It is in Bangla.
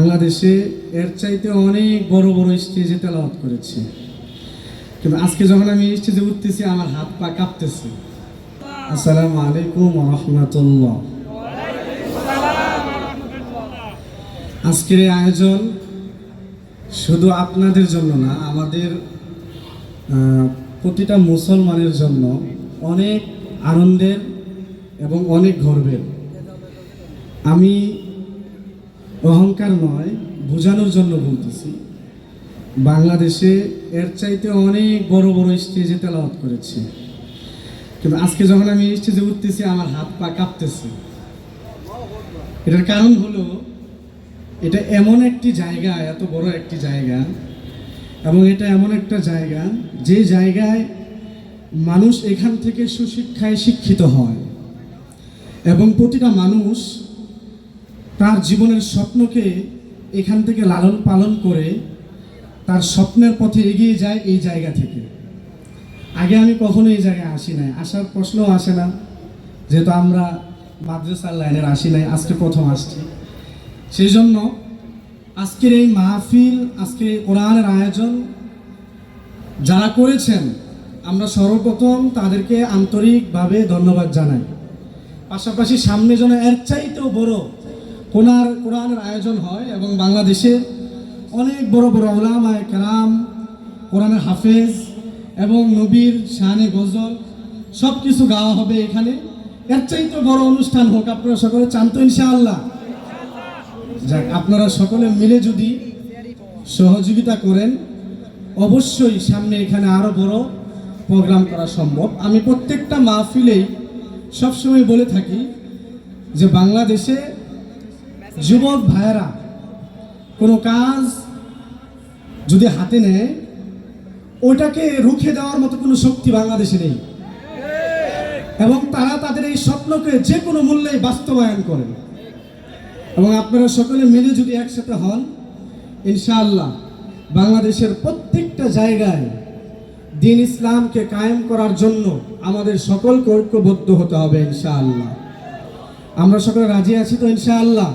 বাংলাদেশে এর চাইতে অনেক বড় বড় স্টেজে তেলাওয়াত করেছি। কিন্তু আজকে যখন আমি স্টেজে উঠতেছি, আমার হাত পা কাঁপতেছে। আসসালামু আলাইকুম রহমতুল্লাহ। আজকের এই আয়োজন শুধু আপনাদের জন্য না, আমাদের প্রতিটা মুসলমানের জন্য অনেক আনন্দের এবং অনেক গর্বের। আমি অহংকার নয় বোঝানোর জন্য বলতেছি। বাংলাদেশে এর চাইতে অনেক বড় বড় স্টেজে তেলাওয়াত করেছি। কিন্তু আজকে যখন আমি স্টেজে উঠতেছি, আমার হাত পা কাঁপতেছে। এটার কারণ হলো, এটা এমন একটি জায়গা, এত বড় একটি জায়গা, এবং এটা এমন একটা জায়গা, যে জায়গায় মানুষ এখান থেকে সুশিক্ষায় শিক্ষিত হয়। এবং প্রতিটা মানুষ তার জীবনের স্বপ্নকে এখান থেকে লালন পালন করে তার স্বপ্নের পথে এগিয়ে যায় এই জায়গা থেকে। আগে আমি কখনো এই জায়গায় আসি নাই। আসার প্রশ্নও আসে না। যেহেতু আমরা মাদ্রাসার লাইনের আসি নাই, আজকে প্রথম আসছি। সেই জন্য আজকের এই মাহফিল আজকে কোরআনের আয়োজন যারা করেছেন, আমরা সর্বপ্রথম তাদেরকে আন্তরিকভাবে ধন্যবাদ জানাই। পাশাপাশি সামনে যেন এর চাইতেও বড় কোরআন কোরআনের আয়োজন হয় এবং বাংলাদেশে অনেক বড় বড় ওলামায় কালাম কোরআনের হাফেজ এবং নবীর শানে গজল সব কিছু গাওয়া হবে এখানে। এর চাইতে বড় অনুষ্ঠান হোক আপনারা সকলে চান তো ইনশাআল্লাহ। যাক, আপনারা সকলে মিলে যদি সহযোগিতা করেন, অবশ্যই সামনে এখানে আরও বড় প্রোগ্রাম করা সম্ভব। আমি প্রত্যেকটা মাহফিলেই সবসময় বলে থাকি যে বাংলাদেশে যুবক ভাইয়েরা, কোনো কাজ যদি হাতে নেয় ওটাকে রুখে দেওয়ার মতো কোনো শক্তি বাংলাদেশে নেই। এবং তারা তাদের এই স্বপ্নকে যে কোনো মূল্যে বাস্তবায়ন করেন এবং আপনারা সকলে মিলে যদি একসাথে হন, ইনশাআল্লাহ বাংলাদেশের প্রত্যেকটা জায়গায় দিন ইসলামকে কায়েম করার জন্য আমাদের সকলকে ঐক্যবদ্ধ হতে হবে ইনশাআল্লাহ। আমরা সকলে রাজি আছি তো ইনশাআল্লাহ?